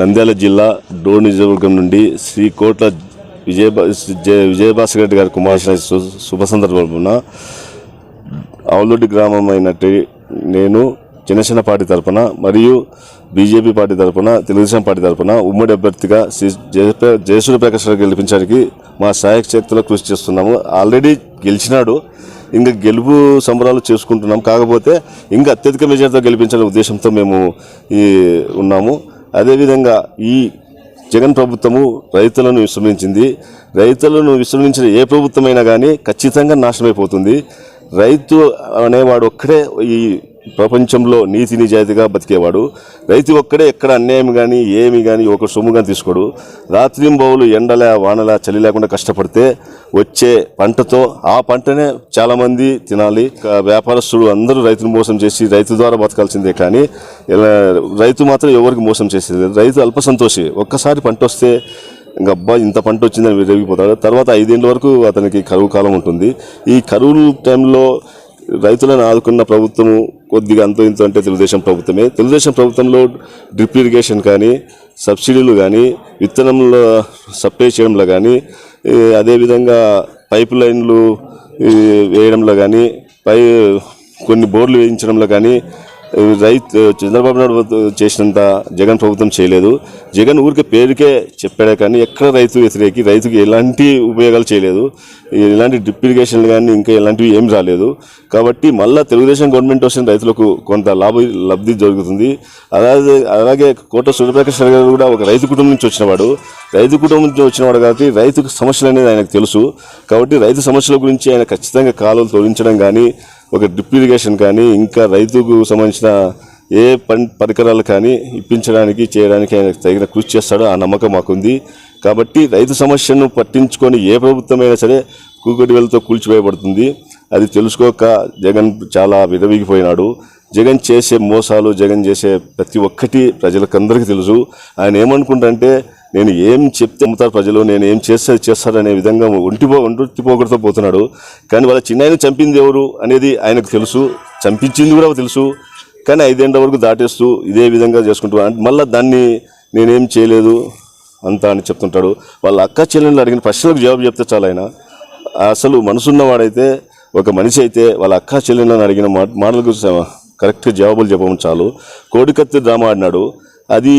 నంద్యాల జిల్లా డోర్ నియోజకవర్గం నుండి శ్రీ కోట్ల విజయ విజయభాస్కర్ రెడ్డి గారి కుమార్తె శుభ సందర్భమున ఆవులొడ్డి గ్రామం అయినట్టు నేను జనసేన పార్టీ తరపున మరియు బీజేపీ పార్టీ తరపున తెలుగుదేశం పార్టీ తరపున ఉమ్మడి అభ్యర్థిగా శ్రీ జయ జయసూర్య ప్రకాష్ గారు గెలిపించడానికి మా సహాయక చేతిలో కృషి చేస్తున్నాము. ఆల్రెడీ గెలిచినాడు. ఇంకా గెలుపు సంబరాలు చేసుకుంటున్నాం. కాకపోతే ఇంకా అత్యధిక మెజార్టీతో గెలిపించాలనే ఉద్దేశంతో మేము ఈ ఉన్నాము. అదేవిధంగా ఈ జగన్ ప్రభుత్వము రైతులను విశ్రమించింది. రైతులను విశ్రమించిన ఏ ప్రభుత్వమైనా కానీ ఖచ్చితంగా నాశనమైపోతుంది. రైతు అనేవాడు ఒక్కడే ఈ ప్రపంచంలో నీతి నిజాయితీగా బతికేవాడు. రైతు ఒక్కడే ఎక్కడ అన్యాయం కానీ ఏమి కానీ ఒక సొమ్ము కానీ తీసుకోడు. రాత్రింబవులు ఎండల వానల చలి లేకుండా కష్టపడితే వచ్చే పంటతో ఆ పంటనే చాలామంది తినాలి. వ్యాపారస్తుడు వ్యాపారస్తులు అందరూ రైతును మోసం చేసి రైతు ద్వారా బతకాల్సిందే కానీ ఇలా రైతు మాత్రం ఎవరికి మోసం చేసేది? రైతు అల్ప సంతోషి. ఒక్కసారి పంట వస్తే ఇంకా అబ్బా ఇంత పంట వచ్చిందని విరగిపోతాడు తర్వాత ఐదేళ్ళ వరకు అతనికి కరువు కాలం ఉంటుంది. ఈ కరువు టైంలో రైతులను ఆదుకున్న ప్రభుత్వము కొద్దిగా అంతో ఇంత అంటే తెలుగుదేశం ప్రభుత్వమే. తెలుగుదేశం ప్రభుత్వంలో డ్రిప్ ఇరిగేషన్ కానీ సబ్సిడీలు కానీ విత్తనంలో సప్లై చేయడంలో కానీ అదేవిధంగా పైప్ లైన్లు వేయడంలో కానీ పై కొన్ని బోర్లు వేయించడంలో కానీ రైతు చంద్రబాబు నాయుడు చేసినంత జగన్ ప్రభుత్వం చేయలేదు. జగన్ ఊరికే పేరుకే చెప్పాడే కానీ ఎక్కడ రైతు వ్యతిరేకి రైతుకి ఎలాంటి ఉపయోగాలు చేయలేదు. ఎలాంటి డ్రిప్ ఇరిగేషన్లు కానీ ఇంకా ఎలాంటివి ఏం రాలేదు. కాబట్టి మళ్ళీ తెలుగుదేశం గవర్నమెంట్ వచ్చిన రైతులకు కొంత లాభ లబ్ధి జరుగుతుంది. అలాగే అలాగే కోట సూర్యప్రకాష్ గారు కూడా ఒక రైతు కుటుంబం నుంచి వచ్చినవాడు. రైతు కుటుంబం నుంచి వచ్చినవాడు కాబట్టి రైతుకు సమస్యలు అనేది ఆయనకు తెలుసు. కాబట్టి రైతు సమస్యల గురించి ఆయన ఖచ్చితంగా కాలువలు తొలగించడం కానీ ఒక డ్రిప్ ఇరిగేషన్ కానీ ఇంకా రైతుకు సంబంధించిన ఏ పని పరికరాలు కానీ ఇప్పించడానికి చేయడానికి ఆయన తగిన కృషి చేస్తాడో ఆ నమ్మకం మాకుంది. కాబట్టి రైతు సమస్యను పట్టించుకొని ఏ ప్రభుత్వమైనా సరే కూకటివేలతో కూల్చివేయబడుతుంది. అది తెలుసుకోక జగన్ చాలా విరవీగిపోయినాడు. జగన్ చేసే మోసాలు జగన్ చేసే ప్రతి ఒక్కటి ప్రజలకందరికీ తెలుసు. ఆయన ఏమనుకుంటారంటే నేను ఏం చెప్తే అమ్ముతారు ప్రజలు నేను ఏం చేస్తే చేస్తారనే విధంగా ఒంటిపో ఒంటిపోకడితో పోతున్నాడు. కానీ వాళ్ళ చిన్నాయన చంపింది ఎవరు అనేది ఆయనకు తెలుసు చంపించింది కూడా తెలుసు. కానీ ఐదేళ్ళ వరకు దాటేస్తూ ఇదే విధంగా చేసుకుంటూ మళ్ళీ దాన్ని నేనేం చేయలేదు అంతా అని చెప్తుంటాడు. వాళ్ళ అక్క చెల్లెళ్ళు అడిగిన ప్రశ్నలకు జవాబు చెప్తే చాలా ఆయన. అసలు మనసున్నవాడైతే ఒక మనిషి అయితే వాళ్ళ అక్క చెల్లెళ్ళని అడిగిన మా మాటలకు కరెక్ట్గా జవాబులు చెప్పడం చాలు. కోడికత్తి డ్రామా ఆడినాడు. అది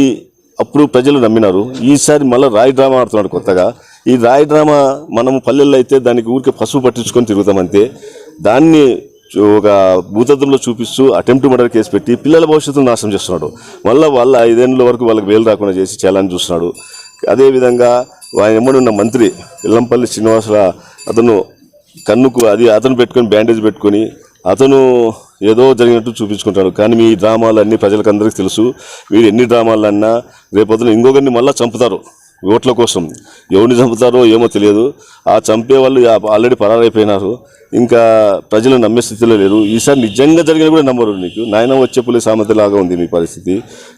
అప్పుడు ప్రజలు నమ్మినారు. ఈసారి మళ్ళీ రాయి డ్రామా ఆడుతున్నాడు కొత్తగా. ఈ రాయి డ్రామా మనము పల్లెల్లో అయితే దానికి ఊరికే పసుపు పట్టించుకొని తిరుగుతామంతే దాన్ని ఒక భూతత్వంలో చూపిస్తూ అటెంప్ట్ మర్డర్ కేసు పెట్టి పిల్లల భవిష్యత్తును నాశనం చేస్తున్నాడు. మళ్ళీ వాళ్ళ ఐదేళ్ళ వరకు వాళ్ళకి వేలు రాకుండా చేసి చేయాలని చూస్తున్నాడు. అదేవిధంగా ఆయన ఎమ్మడున్న మంత్రి ఎల్లంపల్లి శ్రీనివాసరావు అతను కన్నుకు అది అతను పెట్టుకొని బ్యాండేజ్ పెట్టుకొని అతను ఏదో జరిగినట్టు చూపించుకుంటాడు. కానీ మీ డ్రామాలన్నీ ప్రజలకందరికీ తెలుసు. మీరు ఎన్ని డ్రామాలన్నా రేపొద్దున ఇంకొకరిని మళ్ళీ చంపుతారు ఓట్ల కోసం. ఎవరిని చంపుతారో ఏమో తెలియదు. ఆ చంపే వాళ్ళు ఆల్రెడీ పరారైపోయినారు. ఇంకా ప్రజలు నమ్మే స్థితిలో లేరు. ఈసారి నిజంగా జరిగిన కూడా నమ్మరు నీకు. నాయన వచ్చే పులి సామెతలాగా ఉంది మీ పరిస్థితి.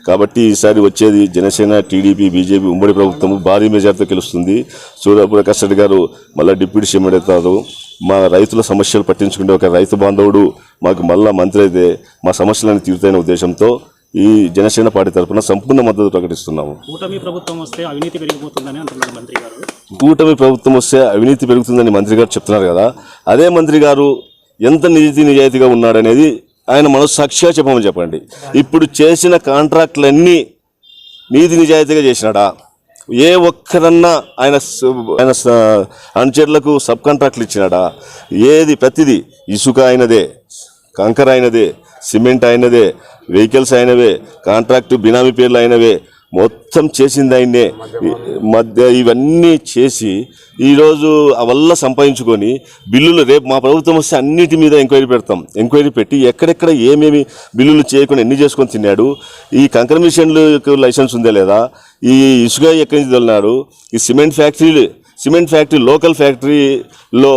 కాబట్టి ఈసారి వచ్చేది జనసేన టీడీపీ బీజేపీ ఉమ్మడి ప్రభుత్వం భారీ మెజార్టీతో గెలుస్తుంది. సూర్యప్రకాష్ రెడ్డి గారు మళ్ళీ డిప్యూటీ సీఎం అవుతారు మా రైతుల సమస్యలు పట్టించుకుంటే ఒక రైతు బాంధవుడు మాకు మళ్ళా మంత్రి అయితే మా సమస్యలను తీరుతాయనే ఉద్దేశంతో ఈ జనసేన పార్టీ తరఫున సంపూర్ణ మద్దతు ప్రకటిస్తున్నాము. కూటమి ప్రభుత్వం వస్తే అవినీతి పెరిగిపోతుందని అంటున్నారు మంత్రి గారు. కూటమి ప్రభుత్వం వస్తే అవినీతి పెరుగుతుందని మంత్రి గారు చెప్తున్నారు కదా. అదే మంత్రి గారు ఎంత నిజాయితీ నిజాయితీగా ఉన్నాడనేది ఆయన మనస్సాక్షిగా చెప్పమని చెప్పండి. ఇప్పుడు చేసిన కాంట్రాక్టులన్నీ నీతి నిజాయితీగా చేసినాడా? ఏ ఒక్కరన్నా ఆయన ఆయన అనుచరులకు సబ్ కాంట్రాక్ట్లు ఇచ్చినాడా? ఏది ప్రతిదీ ఇసుక అయినదే కంకర అయినదే సిమెంట్ అయినదే వెహికల్స్ అయినవే కాంట్రాక్ట్ బినామీ పేర్లు అయినవే మొత్తం మొత్తం చేసింది ఆయన్నే. మధ్య ఇవన్నీ చేసి ఈరోజు వల్ల సంపాదించుకొని బిల్లులు రేపు మా ప్రభుత్వం వస్తే అన్నిటి మీద ఎంక్వైరీ పెడతాం. ఎంక్వైరీ పెట్టి ఎక్కడెక్కడ ఏమేమి బిల్లులు చేయకుండా ఎన్ని చేసుకొని తిన్నాడు ఈ కంక్రమిషన్లు లైసెన్స్ ఉందా లేదా ఈ ఇసుక ఎక్కడి నుంచి తోలినాడు ఈ సిమెంట్ ఫ్యాక్టరీలు సిమెంట్ ఫ్యాక్టరీ లోకల్ ఫ్యాక్టరీలో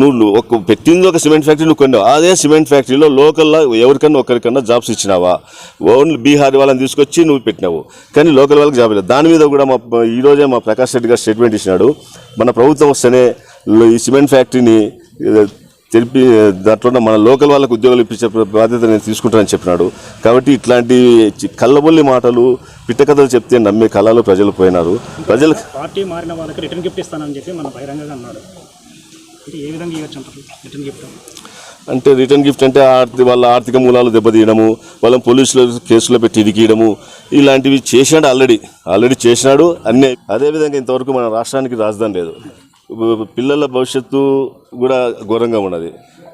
నువ్వు ఒక పెట్టింది ఒక సిమెంట్ ఫ్యాక్టరీ నువ్వు కొన్నావు. అదే సిమెంట్ ఫ్యాక్టరీలో లోకల్లో ఎవరికన్నా ఒకరికన్నా జాబ్స్ ఇచ్చినావా? ఓన్లీ బీహార్ వాళ్ళని తీసుకొచ్చి నువ్వు పెట్టినావు. కానీ లోకల్ వాళ్ళకి జాబ్ లేదు దాని మీద కూడా మా ఈరోజే మా ప్రకాష్ రెడ్డి గారు స్టేట్మెంట్ ఇచ్చినాడు. మన ప్రభుత్వం వస్తేనే ఈ సిమెంట్ ఫ్యాక్టరీని తెలిపి దాంట్లో మన లోకల్ వాళ్ళకు ఉద్యోగాలు ఇప్పించే బాధ్యత నేను తీసుకుంటానని చెప్పినాడు. కాబట్టి ఇట్లాంటి కళ్ళబొల్లి మాటలు పిట్టకథలు చెప్తే నమ్మే కళలు ప్రజలు పోయినారు. ప్రజలు పార్టీ మారిన వాళ్ళకి రిటర్న్ గిఫ్ట్ ఇస్తానని చెప్పి మన బహిరంగంగా అన్నాడు. ఏ విధంగా ఇవ్వచ్చు రిటర్న్ గిఫ్ట్? అంటే రిటర్న్ గిఫ్ట్ అంటే ఆర్థిక వాళ్ళ ఆర్థిక మూలాలు దెబ్బతీయడము వాళ్ళని పోలీసులు కేసులో పెట్టి ఇరికియడము ఇలాంటివి చేసినాడు ఆల్రెడీ. ఆల్రెడీ చేసినాడు అన్నీ. అదేవిధంగా ఇంతవరకు మన రాష్ట్రానికి రాజధాని లేదు. పిల్లల భవిష్యత్తు కూడా ఘోరంగా ఉన్నది.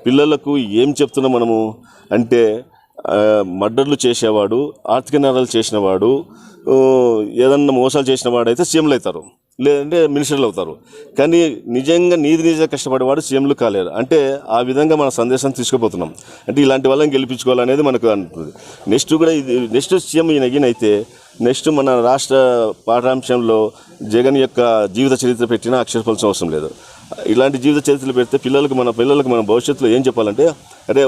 పిల్లలకు ఏం చెప్తున్నాం మనము అంటే మర్డర్లు చేసేవాడు ఆర్థిక నేరాలు చేసినవాడు ఏదన్నా మోసాలు చేసిన వాడైతే సీఎంలు అవుతారు లేదంటే మినిస్టర్లు అవుతారు. కానీ నిజంగా నీది నిజంగా కష్టపడేవాడు సీఎంలు కాలేరు. అంటే ఆ విధంగా మన సందేశం తీసుకుపోతున్నాం. అంటే ఇలాంటి వాళ్ళని గెలిపించుకోవాలనేది మనకు అంటుంది. నెక్స్ట్ కూడా ఇది నెక్స్ట్ సీఎం ఈయన ఈయన అయితే నెక్స్ట్ మన రాష్ట్ర పాఠాంశంలో జగన్ యొక్క జీవిత చరిత్ర పెట్టినా అక్షరపలసం అవసరం లేదు. ఇలాంటి జీవిత చరిత్రలు పెడితే పిల్లలకు మన పిల్లలకు మన భవిష్యత్తులో ఏం చెప్పాలంటే అరే